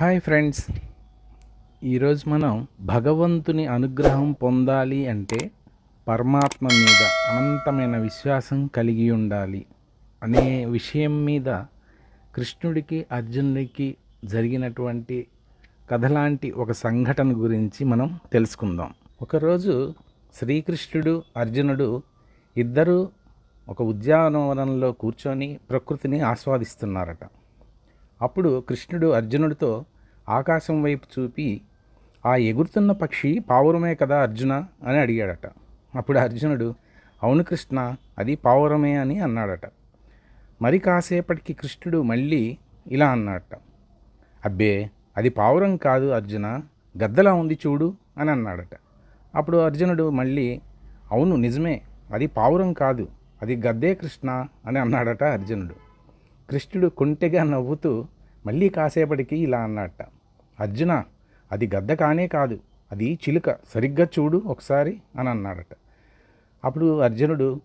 Hi friends. ఈరోజు మనం భగవంతుని అనుగ్రహం పొందాలి అంటే పరమాత్మ మీద అనంతమైన విశ్వాసం కలిగి ఉండాలి అనే విషయం మీద కృష్ణుడికి అర్జునుడికి జరిగినటువంటి కథలాంటి ఒక సంఘటన గురించి మనం తెలుసుకుందాం. ఒకరోజు శ్రీకృష్ణుడు అర్జునుడు ఇద్దరూ ఒక ఉద్యానవనంలో కూర్చొని ప్రకృతిని ఆస్వాదిస్తున్నారట. అప్పుడు కృష్ణుడు అర్జునుడితో ఆకాశం వైపు చూపి ఆ ఎగురుతున్న పక్షి పావురమే కదా అర్జున? అని అడిగాడట. అప్పుడు అర్జునుడు అవును కృష్ణ అది పావురమే అని అన్నాడట. మరి కాసేపటికి కృష్ణుడు మళ్ళీ ఇలా అన్నాడట. అబ్బే అది పావురం కాదు అర్జున గద్దలా ఉంది చూడు అని అన్నాడట. అప్పుడు అర్జునుడు మళ్ళీ అవును నిజమే అది పావురం కాదు అది గద్దే కృష్ణ అని అన్నాడట అర్జునుడు. కృష్ణుడు కొంటెగా నవ్వుతూ మళ్ళీ కాసేపటికి ఇలా అన్నట్ట. అర్జున అది గద్ద కానే కాదు అది చిలుక సరిగ్గా చూడు ఒకసారి అని అన్నాడట. అప్పుడు అర్జునుడు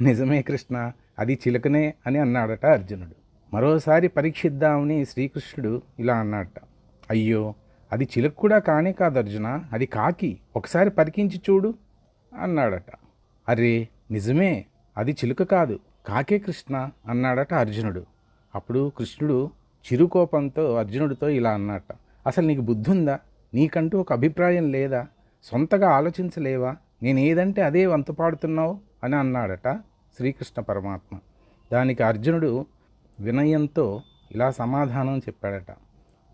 నిజమే కృష్ణ అది చిలుకనే అని అన్నాడట అర్జునుడు. మరోసారి పరీక్షిద్దామని శ్రీకృష్ణుడు ఇలా అన్నాడట అయ్యో అది చిలుక కూడా కానే కాదు అర్జున అది కాకి ఒకసారి పరికించి చూడు అన్నాడట. అరే నిజమే అది చిలుక కాదు కాకే కృష్ణ అన్నాడట అర్జునుడు. అప్పుడు కృష్ణుడు చిరుకోపంతో అర్జునుడితో ఇలా అన్నట అసలు నీకు బుద్ధి ఉందా నీకంటూ ఒక అభిప్రాయం లేదా? సొంతగా ఆలోచించలేవా? నేను ఏదంటే అదే వంతపాడుతున్నావు అని అన్నాడట శ్రీకృష్ణ పరమాత్మ. దానికి అర్జునుడు వినయంతో ఇలా సమాధానం చెప్పాడట.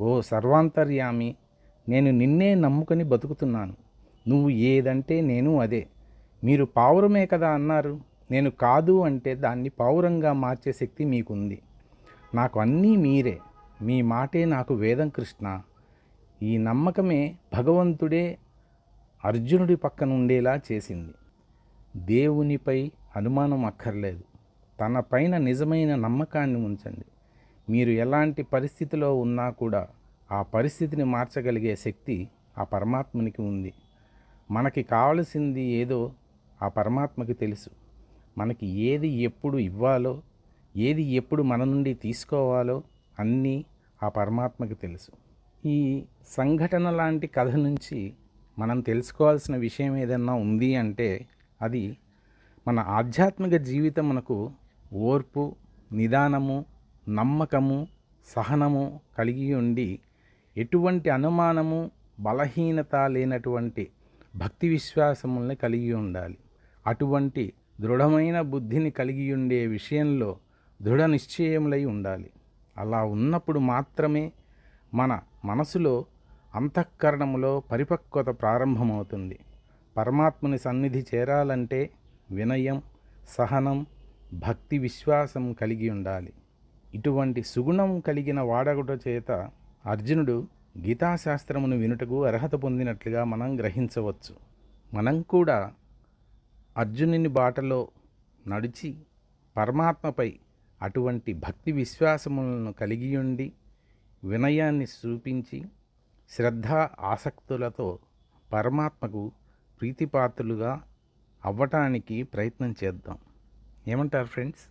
ఓ సర్వాంతర్యామి నేను నిన్నే నమ్ముకొని బతుకుతున్నాను. నువ్వు ఏదంటే నేను అదే. మీరు పావురమే కదా అన్నారు? నేను కాదు అంటే దాన్ని పావురంగా మార్చే శక్తి మీకుంది. నాకు అన్నీ మీరే. మీ మాటే నాకు వేదం కృష్ణ. ఈ నమ్మకమే భగవంతుడే అర్జునుడి పక్కన ఉండేలా చేసింది. దేవునిపై అనుమానం అక్కర్లేదు. తన పైన నిజమైన నమ్మకాన్ని ఉంచండి. మీరు ఎలాంటి పరిస్థితిలో ఉన్నా కూడా ఆ పరిస్థితిని మార్చగలిగే శక్తి ఆ పరమాత్మనికి ఉంది. మనకి కావలసింది ఏదో ఆ పరమాత్మకి తెలుసు. మనకి ఏది ఎప్పుడు ఇవ్వాలో ఏది ఎప్పుడు మన నుండి తీసుకోవాలో అన్నీ ఆ పరమాత్మకు తెలుసు. ఈ సంఘటన లాంటి కథ నుంచి మనం తెలుసుకోవాల్సిన విషయం ఏదన్నా ఉంది అంటే అది మన ఆధ్యాత్మిక జీవితం మనకు ఓర్పు నిదానము నమ్మకము సహనము కలిగి ఉండి ఎటువంటి అనుమానము బలహీనత లేనటువంటి భక్తి విశ్వాసముల్ని కలిగి ఉండాలి. అటువంటి దృఢమైన బుద్ధిని కలిగి ఉండే విషయంలో దృఢ నిశ్చయములై ఉండాలి. అలా ఉన్నప్పుడు మాత్రమే మన మనసులో అంతఃకరణములో పరిపక్వత ప్రారంభమవుతుంది. పరమాత్మని సన్నిధి చేరాలంటే వినయం సహనం భక్తి విశ్వాసం కలిగి ఉండాలి. ఇటువంటి సుగుణం కలిగిన వాడగుట చేత అర్జునుడు గీతాశాస్త్రమును వినుటకు అర్హత పొందినట్లుగా మనం గ్రహించవచ్చు. మనం కూడా అర్జునుని బాటలో నడిచి పరమాత్మపై అటువంటి భక్తి విశ్వాసములను కలిగి ఉండి వినయాన్ని చూపించి శ్రద్ధ ఆసక్తులతో పరమాత్మకు ప్రీతిపాత్రులుగా అవ్వటానికి ప్రయత్నం చేద్దాం. ఏమంటారు ఫ్రెండ్స్?